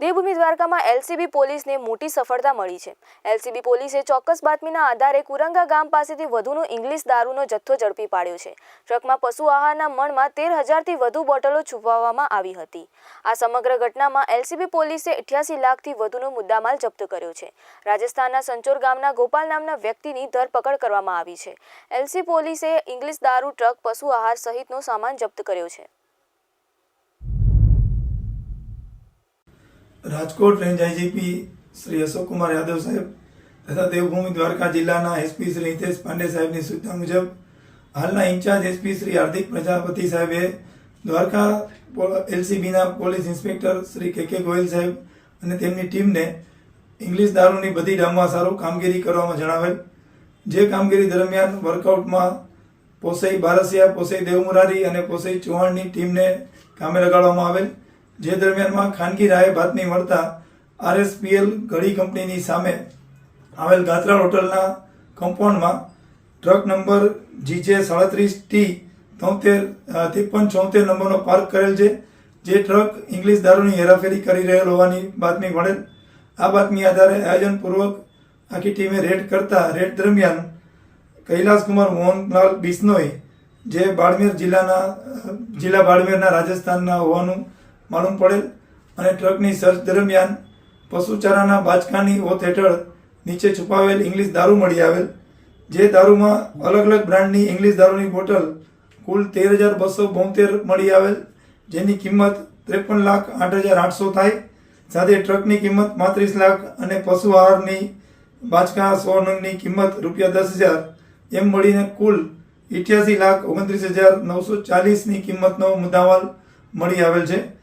દેવભૂમિ દ્વારકામાં એલસીબી પોલીસને મોટી સફળતા મળી છે. એલસીબી પોલીસે ચોક્કસ બાતમીના આધારે કુરંગા ગામ પાસેથી વધુનો ઇંગ્લિશ દારૂનો જથ્થો ઝડપી પાડ્યો છે. ટ્રકમાં પશુ આહારના મણમાં તેર હજારથી વધુ બોટલો છુપાવવામાં આવી હતી. આ સમગ્ર ઘટનામાં એલસીબી પોલીસે અઠ્યાસી લાખથી વધુનો મુદ્દામાલ જપ્ત કર્યો છે. રાજસ્થાનના સંચોર ગામના ગોપાલ નામના વ્યક્તિની ધરપકડ કરવામાં આવી છે. એલસી પોલીસે ઇંગ્લિશ દારૂ, ટ્રક, પશુ આહાર સહિતનો સામાન જપ્ત કર્યો છે. રાજકોટ રેન્જ આઈજીપી શ્રી અશોક કુમાર યાદવ સાહેબ તથા દેવભૂમિ દ્વારકા જિલ્લાના એસપી શ્રી હિતેશ પાંડે સાહેબની સૂચના મુજબ હાલના ઇન્ચાર્જ એસપી શ્રી હાર્દિક પ્રજાપતિ સાહેબે Dwarka એલસીબીના police inspector Shri K K Goyal સાહેબ અને તેમની ટીમને ઇંગ્લિશ દારૂની બધી ડામમાં સારું કામગીરી કરવામાં જણાવેલ. જે કામગીરી દરમિયાન વર્કઆઉટમાં પોસઈ બારસિયા, પોસઈ દેવમુરારી અને પોસઈ ચૌહાણની ટીમને કામે લગાડવામાં આવેલ. જે દરમિયાનમાં ખાનગી બાતમી મળતા, આરએસપીએલ ઘડી કંપનીની સામે આવેલ ગાત્રા હોટલના કમ્પાઉન્ડમાં ટ્રક નંબર જીજે સાડત્રીસ ટી તોતેર ત્રેપન ચોતેર નંબરનો પાર્ક કરેલ છે, જે ટ્રક ઇંગ્લિશ દારૂની હેરાફેરી કરી રહેલ હોવાની બાતમી મળેલ. આ બાતમી આધારે આયોજનપૂર્વક આખી ટીમે રેડ કરતા રેડ દરમિયાન કૈલાસકુમાર મોહનલાલ બિશ્નોઈ, જે બાડમેર જિલ્લાના જિલ્લા બાડમેરના રાજસ્થાનના હોવાનું માલુમ પડેલ અને ટ્રકની સર્ચ દરમિયાન પશુચારાના બાચકાની ઓથ હેઠળ નીચે છુપાવેલ ઇંગ્લિશ દારૂ મળી આવેલ, જે દારૂમાં અલગ અલગ બ્રાન્ડની ઇંગ્લિશ દારૂની બોટલ કુલ તેર હજાર બસો બોતેર મળી આવેલ, જેની કિંમત ત્રેપન લાખ આઠ હજાર આઠસો થાય. સાથે ટ્રકની કિંમત પાંત્રીસ લાખ અને પશુ આહારની બાચકા સો નંગની કિંમત રૂપિયા દસ હજાર એમ મળીને કુલ ઇઠ્યાસી લાખ ઓગણત્રીસ હજાર નવસો ચાલીસની કિંમતનો મુદ્દામાલ મળી આવેલ છે.